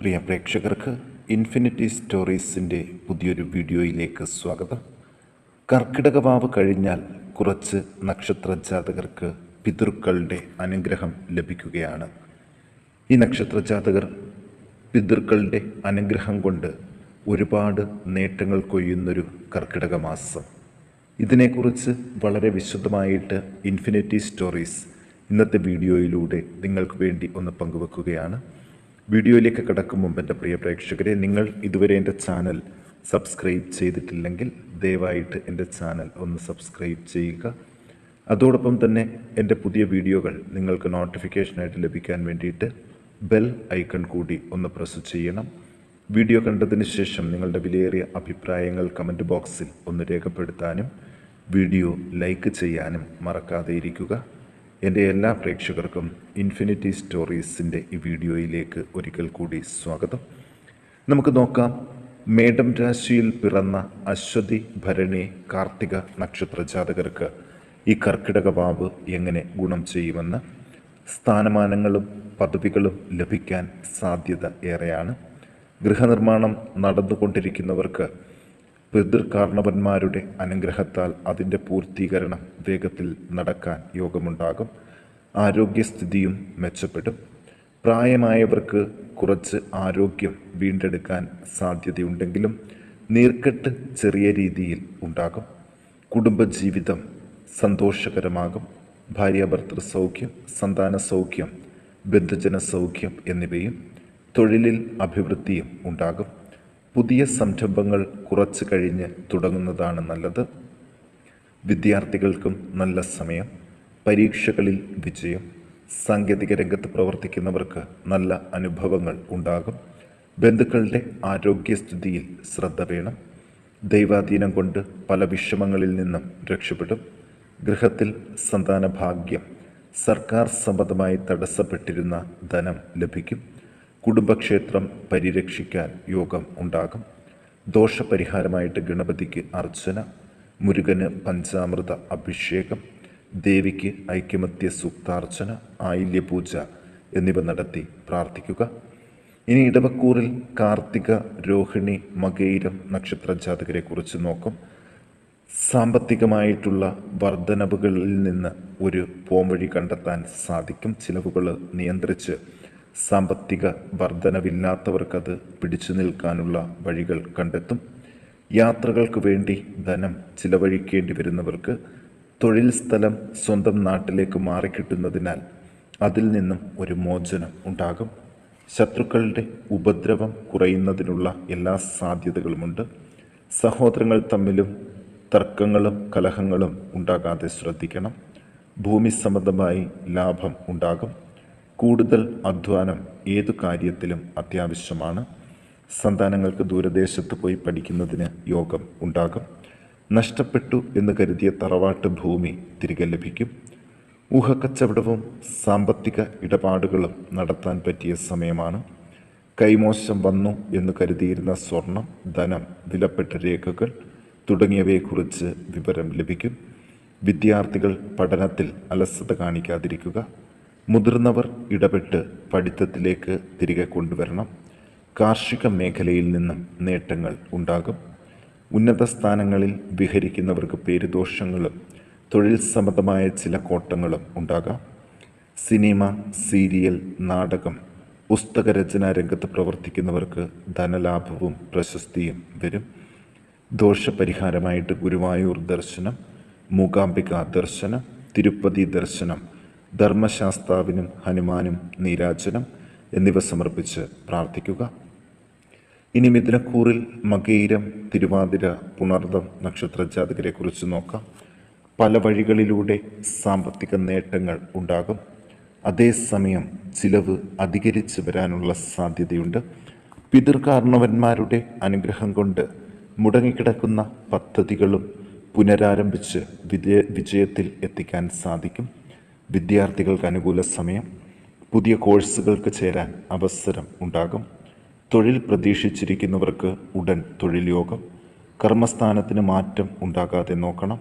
പ്രിയ പ്രേക്ഷകർക്ക് ഇൻഫിനിറ്റി സ്റ്റോറീസിന്റെ പുതിയൊരു വീഡിയോയിലേക്ക് സ്വാഗതം. കർക്കിടക വാവ് കഴിഞ്ഞാൽ കുറച്ച് നക്ഷത്ര ജാതകർക്ക് പിതൃക്കളുടെ അനുഗ്രഹം ലഭിക്കുകയാണ്. ഈ നക്ഷത്ര ജാതകർ പിതൃക്കളുടെ അനുഗ്രഹം കൊണ്ട് ഒരുപാട് നേട്ടങ്ങൾ കൊയ്യുന്നൊരു കർക്കിടക മാസം. ഇതിനെക്കുറിച്ച് വളരെ വിശദമായിട്ട് ഇൻഫിനിറ്റി സ്റ്റോറീസ് ഇന്നത്തെ വീഡിയോയിലൂടെ നിങ്ങൾക്ക് വേണ്ടി ഒന്ന് പങ്കുവെക്കുകയാണ്. വീഡിയോയിലേക്ക് കിടക്കും മുമ്പ് എന്റെ പ്രിയ പ്രേക്ഷകരെ നിങ്ങൾ ഇതുവരെ എന്റെ ചാനൽ സബ്സ്ക്രൈബ് ചെയ്തിട്ടില്ലെങ്കിൽ ദയവായിട്ട് എന്റെ ചാനൽ ഒന്ന് സബ്സ്ക്രൈബ് ചെയ്യുക. അതോടൊപ്പം തന്നെ എന്റെ പുതിയ വീഡിയോകൾ നിങ്ങൾക്ക് നോട്ടിഫിക്കേഷനായിട്ട് ലഭിക്കാൻ വേണ്ടിയിട്ട് ബെൽ ഐക്കൺ കൂടി ഒന്ന് പ്രസ് ചെയ്യണം. വീഡിയോ കണ്ടതിന് ശേഷം നിങ്ങളുടെ വിലയേറിയ അഭിപ്രായങ്ങൾ കമന്റ് ബോക്സിൽ ഒന്ന് രേഖപ്പെടുത്താനും വീഡിയോ ലൈക്ക് ചെയ്യാനും മറക്കാതെ ഇരിക്കുക. എന്റെ എല്ലാ പ്രേക്ഷകർക്കും ഇൻഫിനിറ്റി സ്റ്റോറീസിന്റെ ഈ വീഡിയോയിലേക്ക് ഒരിക്കൽ കൂടി സ്വാഗതം. നമുക്ക് നോക്കാം മേടം രാശിയിൽ പിറന്ന അശ്വതി ഭരണി കാർത്തിക നക്ഷത്ര ജാതകർക്ക് ഈ കർക്കിടക വാവ് എങ്ങനെ ഗുണം ചെയ്യുമെന്ന് സ്ഥാനമാനങ്ങളും പദവികളും ലഭിക്കാൻ സാധ്യത ഏറെയാണ്. ഗൃഹനിർമ്മാണം നടന്നുകൊണ്ടിരിക്കുന്നവർക്ക് പിതൃകാർണവന്മാരുടെ അനുഗ്രഹത്താൽ അതിന്റെ പൂർത്തീകരണം വേഗത്തിൽ നടക്കാൻ യോഗമുണ്ടാകും. ആരോഗ്യസ്ഥിതിയും മെച്ചപ്പെടും. പ്രായമായവർക്ക് കുറച്ച് ആരോഗ്യം വീണ്ടെടുക്കാൻ സാധ്യതയുണ്ടെങ്കിലും നീർക്കെട്ട് ചെറിയ രീതിയിൽ ഉണ്ടാകും. കുടുംബജീവിതം സന്തോഷകരമാകും. ഭാര്യാഭർത്തൃ സൗഖ്യം സന്താന സൗഖ്യം ബന്ധുജന സൗഖ്യം എന്നിവയും തൊഴിലിൽ അഭിവൃദ്ധിയും ഉണ്ടാകും. പുതിയ സംരംഭങ്ങൾ കുറച്ച് കഴിഞ്ഞ് തുടങ്ങുന്നതാണ് നല്ലത്. വിദ്യാർത്ഥികൾക്കും നല്ല സമയം. പരീക്ഷകളിൽ വിജയം സാങ്കേതിക രംഗത്ത് പ്രവർത്തിക്കുന്നവർക്ക് നല്ല അനുഭവങ്ങൾ ഉണ്ടാകും. ബന്ധുക്കളുടെ ആരോഗ്യസ്ഥിതിയിൽ ശ്രദ്ധ വേണം. ദൈവാധീനം കൊണ്ട് പല വിഷമങ്ങളിൽ നിന്നും രക്ഷപ്പെടും. ഗൃഹത്തിൽ സന്താന ഭാഗ്യം സർക്കാർ സമ്മതമായി തടസ്സപ്പെട്ടിരുന്ന ധനം ലഭിക്കും. കുടുംബക്ഷേത്രം പരിരക്ഷിക്കാൻ യോഗം ഉണ്ടാകും. ദോഷപരിഹാരമായിട്ട് ഗണപതിക്ക് അർച്ചന മുരുകന് പഞ്ചാമൃത അഭിഷേകം ദേവിക്ക് ഐക്യമത്യ സൂക്താർച്ചന ആയില്യപൂജ എന്നിവ നടത്തി പ്രാർത്ഥിക്കുക. ഇനി ഇടവക്കൂറിൽ കാർത്തിക രോഹിണി മകയിരം നക്ഷത്ര ജാതകരെ കുറിച്ച് നോക്കും. സാമ്പത്തികമായിട്ടുള്ള വർധനവുകളിൽ നിന്ന് ഒരു പോംവഴി കണ്ടെത്താൻ സാധിക്കും. ചിലവുകൾ നിയന്ത്രിച്ച് സാമ്പത്തിക വർധനവില്ലാത്തവർക്കത് പിടിച്ചു നിൽക്കാനുള്ള വഴികൾ കണ്ടെത്തും. യാത്രകൾക്ക് വേണ്ടി ധനം ചിലവഴിക്കേണ്ടി വരുന്നവർക്ക് തൊഴിൽ സ്ഥലം സ്വന്തം നാട്ടിലേക്ക് മാറിക്കിട്ടുന്നതിനാൽ അതിൽ നിന്നും ഒരു മോചനം ഉണ്ടാകും. ശത്രുക്കളുടെ ഉപദ്രവം കുറയുന്നതിനുള്ള എല്ലാ സാധ്യതകളുമുണ്ട്. സഹോദരങ്ങൾ തമ്മിലും തർക്കങ്ങളും കലഹങ്ങളും ഉണ്ടാകാതെ ശ്രദ്ധിക്കണം. ഭൂമി സംബന്ധമായി ലാഭം ഉണ്ടാകും. കൂടുതൽ അധ്വാനം ഏതു കാര്യത്തിലും അത്യാവശ്യമാണ്. സന്താനങ്ങൾക്ക് ദൂരദേശത്ത് പോയി പഠിക്കുന്നതിന് യോഗം ഉണ്ടാകും. നഷ്ടപ്പെട്ടു എന്ന് കരുതിയ തറവാട്ട് ഭൂമി തിരികെ ലഭിക്കും. ഊഹക്കച്ചവടവും സാമ്പത്തിക ഇടപാടുകളും നടത്താൻ പറ്റിയ സമയമാണ്. കൈമോശം വന്നു എന്ന് കരുതിയിരുന്ന സ്വർണം ധനം വിലപ്പെട്ട രേഖകൾ തുടങ്ങിയവയെക്കുറിച്ച് വിവരം ലഭിക്കും. വിദ്യാർത്ഥികൾ പഠനത്തിൽ അലസത കാണിക്കാതിരിക്കുക. മുതിർന്നവർ ഇടപെട്ട് പഠിത്തത്തിലേക്ക് തിരികെ കൊണ്ടുവരണം. കാർഷിക മേഖലയിൽ നിന്നും നേട്ടങ്ങൾ ഉണ്ടാകും. ഉന്നത സ്ഥാനങ്ങളിൽ വിഹരിക്കുന്നവർക്ക് പേരുദോഷങ്ങളും തൊഴിൽ സംബന്ധമായ ചില കോട്ടങ്ങളും ഉണ്ടാകാം. സിനിമ സീരിയൽ നാടകം പുസ്തകരചനാ രംഗത്ത് പ്രവർത്തിക്കുന്നവർക്ക് ധനലാഭവും പ്രശസ്തിയും വരും. ദോഷപരിഹാരമായിട്ട് ഗുരുവായൂർ ദർശനം മൂകാംബിക ദർശനം തിരുപ്പതി ദർശനം ധർമ്മശാസ്താവിനും ഹനുമാനും നീരാജനം എന്നിവ സമർപ്പിച്ച് പ്രാർത്ഥിക്കുക. ഇനി മിഥുനക്കൂറിൽ മകയിരം തിരുവാതിര പുണർദം നക്ഷത്ര ജാതകരെ കുറിച്ച് നോക്കാം. പല വഴികളിലൂടെ സാമ്പത്തിക നേട്ടങ്ങൾ ഉണ്ടാകും. അതേസമയം ചിലവ് അധികരിച്ചു വരാനുള്ള സാധ്യതയുണ്ട്. പിതൃകാരണവന്മാരുടെ അനുഗ്രഹം കൊണ്ട് മുടങ്ങിക്കിടക്കുന്ന പദ്ധതികളും പുനരാരംഭിച്ച് വിജയ വിജയത്തിൽ എത്തിക്കാൻ സാധിക്കും. വിദ്യാർത്ഥികൾക്ക് അനുകൂല സമയം പുതിയ കോഴ്സുകൾക്ക് ചേരാൻ അവസരം ഉണ്ടാകും. തൊഴിൽ പ്രതീക്ഷിച്ചിരിക്കുന്നവർക്ക് ഉടൻ തൊഴിൽ യോഗം കർമ്മസ്ഥാനത്തിന് മാറ്റം ഉണ്ടാകാതെ നോക്കണം.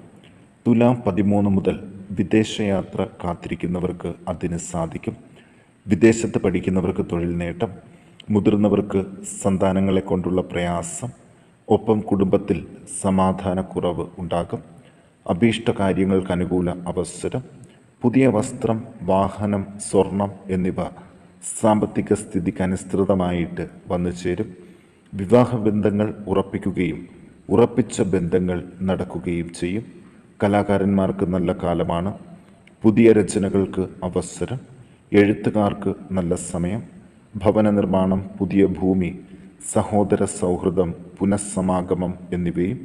തുലാം പതിമൂന്ന് മുതൽ വിദേശയാത്ര കാത്തിരിക്കുന്നവർക്ക് അതിന് സാധിക്കും. വിദേശത്ത് പഠിക്കുന്നവർക്ക് തൊഴിൽ നേട്ടം മുതിർന്നവർക്ക് സന്താനങ്ങളെ കൊണ്ടുള്ള പ്രയാസം ഒപ്പം കുടുംബത്തിൽ സമാധാനക്കുറവ് ഉണ്ടാകും. അഭീഷ്ട കാര്യങ്ങൾക്ക് അനുകൂല അവസരം പുതിയ വസ്ത്രം വാഹനം സ്വർണം എന്നിവ സാമ്പത്തിക സ്ഥിതിക്ക് അനുസൃതമായിട്ട് വന്നു ചേരും. വിവാഹ ബന്ധങ്ങൾ ഉറപ്പിക്കുകയും ഉറപ്പിച്ച ബന്ധങ്ങൾ നടക്കുകയും ചെയ്യും. കലാകാരന്മാർക്ക് നല്ല കാലമാണ്. പുതിയ രചനകൾക്ക് അവസരം. എഴുത്തുകാർക്ക് നല്ല സമയം. ഭവന നിർമ്മാണം പുതിയ ഭൂമി സഹോദര സൗഹൃദം പുനഃസമാഗമം എന്നിവയും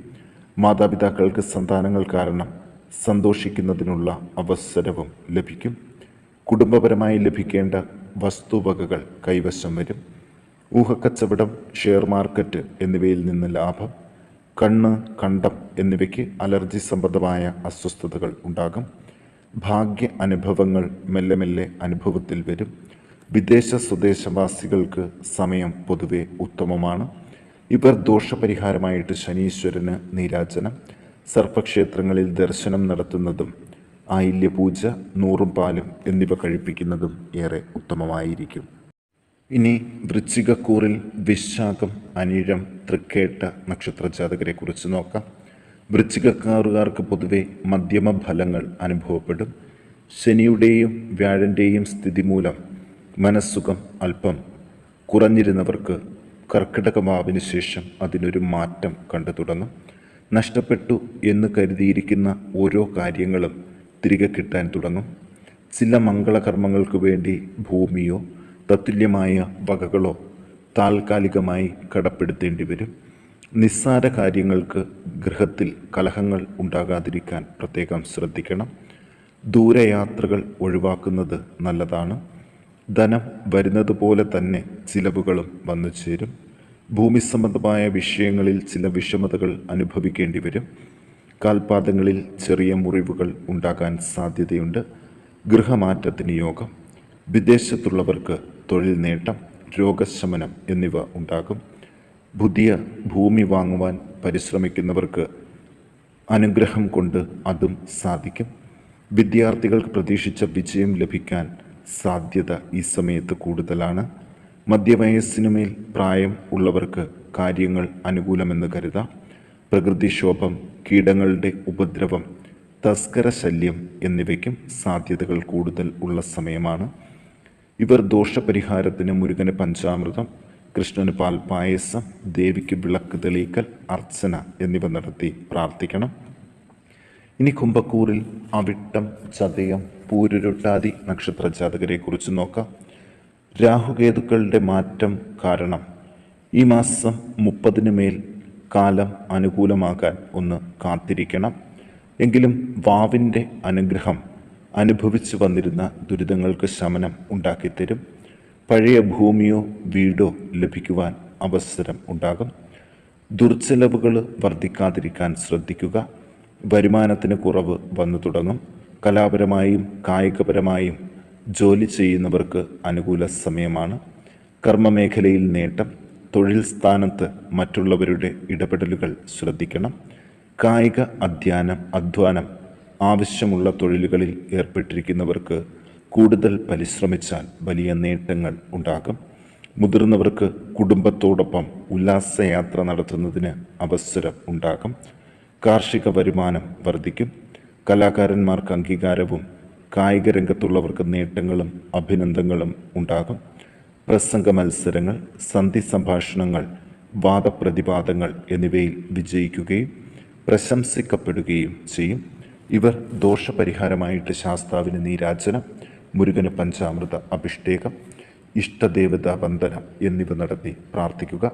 മാതാപിതാക്കൾക്ക് സന്താനങ്ങൾ കാരണം സന്തോഷിക്കുന്നതിനുള്ള അവസരവും ലഭിക്കും. കുടുംബപരമായി ലഭിക്കേണ്ട വസ്തുവകകൾ കൈവശം വരും. ഊഹക്കച്ചവടം ഷെയർ മാർക്കറ്റ് എന്നിവയിൽ നിന്ന് ലാഭം കണ്ണ് കണ്ടം എന്നിവയ്ക്ക് അലർജി സംബന്ധമായ അസ്വസ്ഥതകൾ ഉണ്ടാകും. ഭാഗ്യ അനുഭവങ്ങൾ മെല്ലെ മെല്ലെ അനുഭവത്തിൽ വരും. വിദേശ സ്വദേശവാസികൾക്ക് സമയം പൊതുവെ ഉത്തമമാണ്. ഇവർ ദോഷപരിഹാരമായിട്ട് ശനീശ്വരന് നീരാജനം. സർപ്പക്ഷേത്രങ്ങളിൽ ദർശനം നടത്തുന്നതും ആയില്യപൂജ നൂറും പാലും എന്നിവ കഴിപ്പിക്കുന്നതും ഏറെ ഉത്തമമായിരിക്കും. ഇനി വൃശ്ചികക്കൂറിൽ വിശാഖം അനിഴം തൃക്കേട്ട നക്ഷത്ര ജാതകരെ കുറിച്ച് നോക്കാം. വൃശ്ചികക്കാറുകാർക്ക് പൊതുവെ മധ്യമ ഫലങ്ങൾ അനുഭവപ്പെടും. ശനിയുടെയും വ്യാഴന്റെയും സ്ഥിതി മൂലം മനസ്സുഖം അല്പം കുറഞ്ഞിരുന്നവർക്ക് കർക്കിടകമാവിന് ശേഷം അതിനൊരു മാറ്റം കണ്ടു തുടങ്ങും നഷ്ടപ്പെട്ടു എന്ന് കരുതിയിരിക്കുന്ന ഓരോ കാര്യങ്ങളും തിരികെ കിട്ടാൻ തുടങ്ങും. ചില മംഗളകർമ്മങ്ങൾക്ക് വേണ്ടി ഭൂമിയോ തത്തുല്യമായ വകകളോ താൽക്കാലികമായി കടപ്പെടുത്തേണ്ടി വരും. നിസ്സാര കാര്യങ്ങൾക്ക് ഗൃഹത്തിൽ കലഹങ്ങൾ ഉണ്ടാകാതിരിക്കാൻ പ്രത്യേകം ശ്രദ്ധിക്കണം. ദൂരയാത്രകൾ ഒഴിവാക്കുന്നത് നല്ലതാണ്. ധനം വരുന്നത് പോലെ തന്നെ ചിലവുകളും വന്നു ചേരും ഭൂമി സംബന്ധമായ വിഷയങ്ങളിൽ ചില വിഷമതകൾ അനുഭവിക്കേണ്ടി വരും. കാൽപാദങ്ങളിൽ ചെറിയ മുറിവുകൾ ഉണ്ടാകാൻ സാധ്യതയുണ്ട്. ഗൃഹമാറ്റത്തിന് യോഗം വിദേശത്തുള്ളവർക്ക് തൊഴിൽ നേട്ടം രോഗശമനം എന്നിവ ഉണ്ടാകും. പുതിയ ഭൂമി വാങ്ങുവാൻ പരിശ്രമിക്കുന്നവർക്ക് അനുഗ്രഹം കൊണ്ട് അതും സാധിക്കും. വിദ്യാർത്ഥികൾക്ക് പ്രതീക്ഷിച്ച വിജയം ലഭിക്കാൻ സാധ്യത ഈ സമയത്ത് കൂടുതലാണ്. മധ്യവയസ്സിനുമേൽ പ്രായം ഉള്ളവർക്ക് കാര്യങ്ങൾ അനുകൂലമെന്ന് കരുതാം. പ്രകൃതിക്ഷോഭം കീടങ്ങളുടെ ഉപദ്രവം തസ്കര ശല്യം എന്നിവയ്ക്കും സാധ്യതകൾ കൂടുതൽ ഉള്ള സമയമാണ്. ഇവർ ദോഷപരിഹാരത്തിന് മുരുകന് പഞ്ചാമൃതം കൃഷ്ണന് പാൽ പായസം ദേവിക്ക് വിളക്ക് തെളിയിക്കൽ അർച്ചന എന്നിവ നടത്തി പ്രാർത്ഥിക്കണം. ഇനി കുംഭക്കൂറിൽ അവിട്ടം ചതയം പൂരുരുട്ടാതി നക്ഷത്ര ജാതകരെ കുറിച്ച് നോക്കാം. രാഹുകേതുക്കളുടെ മാറ്റം കാരണം ഈ മാസം മുപ്പതിന് മേൽ കാലം അനുകൂലമാകാൻ ഒന്ന് കാത്തിരിക്കണം. എങ്കിലും വാവിന്റെ അനുഗ്രഹം അനുഭവിച്ചു വന്നിരുന്ന ദുരിതങ്ങൾക്ക് ശമനം ഉണ്ടാക്കിത്തരും. പഴയ ഭൂമിയോ വീടോ ലഭിക്കുവാൻ അവസരം ഉണ്ടാകും. ദുർച്ചെലവുകൾ വർദ്ധിക്കാതിരിക്കാൻ ശ്രദ്ധിക്കുക. വരുമാനത്തിന് കുറവ് വന്നു തുടങ്ങും. കലാപരമായും കായികപരമായും ജോലി ചെയ്യുന്നവർക്ക് അനുകൂല സമയമാണ്. കർമ്മമേഖലയിൽ നേട്ടം തൊഴിൽ സ്ഥാനത്ത് മറ്റുള്ളവരുടെ ഇടപെടലുകൾ ശ്രദ്ധിക്കണം. കായിക അധ്യാനം അധ്വാനം ആവശ്യമുള്ള തൊഴിലുകളിൽ ഏർപ്പെട്ടിരിക്കുന്നവർക്ക് കൂടുതൽ പരിശ്രമിച്ചാൽ വലിയ നേട്ടങ്ങൾ ഉണ്ടാകും. മുതിർന്നവർക്ക് കുടുംബത്തോടൊപ്പം ഉല്ലാസയാത്ര നടത്തുന്നതിന് അവസരം ഉണ്ടാകും. കാർഷിക വരുമാനം വർദ്ധിക്കും. കലാകാരന്മാർക്ക് അംഗീകാരവും കായിക രംഗത്തുള്ളവർക്ക് നേട്ടങ്ങളും അഭിനന്ദനങ്ങളും ഉണ്ടാകും. പ്രസംഗ മത്സരങ്ങൾ സന്ധി സംഭാഷണങ്ങൾ വാദപ്രതിവാദങ്ങൾ എന്നിവയിൽ വിജയിക്കുകയും പ്രശംസിക്കപ്പെടുകയും ചെയ്യും. ഇവർ ദോഷപരിഹാരമായിട്ട് ശാസ്താവിന് നീരാജനം മുരുകന് പഞ്ചാമൃത അഭിഷേകം ഇഷ്ടദേവതാ വന്ദനം എന്നിവ നടത്തി പ്രാർത്ഥിക്കുക.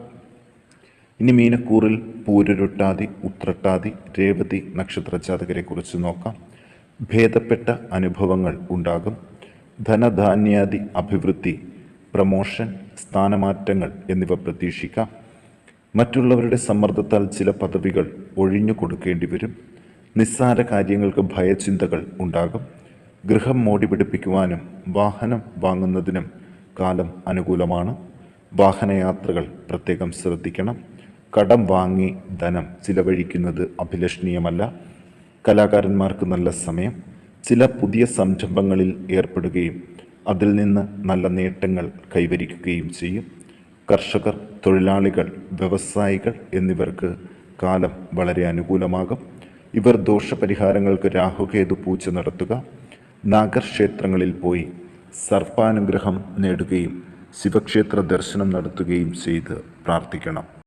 ഇനി മീനക്കൂറിൽ പൂരുരുട്ടാതി ഉത്രട്ടാതി രേവതി നക്ഷത്ര ജാതകരെ കുറിച്ച് നോക്കാം. ഭേദപ്പെട്ട അനുഭവങ്ങൾ ഉണ്ടാകും. ധനധാന്യാദി അഭിവൃദ്ധി പ്രമോഷൻ സ്ഥാനമാറ്റങ്ങൾ എന്നിവ പ്രതീക്ഷിക്കാം. മറ്റുള്ളവരുടെ സമ്മർദ്ദത്താൽ ചില പദവികൾ ഒഴിഞ്ഞു കൊടുക്കേണ്ടി വരും. നിസ്സാര കാര്യങ്ങൾക്ക് ഭയചിന്തകൾ ഉണ്ടാകും. ഗൃഹം മോടി പിടിപ്പിക്കുവാനും വാഹനം വാങ്ങുന്നതിനും കാലം അനുകൂലമാണ്. വാഹനയാത്രകൾ പ്രത്യേകം ശ്രദ്ധിക്കണം. കടം വാങ്ങി ധനം ചിലവഴിക്കുന്നത് അഭിലഷണീയമല്ല. കലാകാരന്മാർക്ക് നല്ല സമയം. ചില പുതിയ സംരംഭങ്ങളിൽ ഏർപ്പെടുകയും അതിൽ നിന്ന് നല്ല നേട്ടങ്ങൾ കൈവരിക്കുകയും ചെയ്യും. കർഷകർ തൊഴിലാളികൾ വ്യവസായികൾ എന്നിവർക്ക് കാലം വളരെ അനുകൂലമാകും. ഇവർ ദോഷപരിഹാരങ്ങൾക്ക് രാഹുകേതു പൂജ നടത്തുക. നാഗർക്ഷേത്രങ്ങളിൽ പോയി സർപ്പാനുഗ്രഹം നേടുകയും ശിവക്ഷേത്ര ദർശനം നടത്തുകയും ചെയ്ത് പ്രാർത്ഥിക്കണം.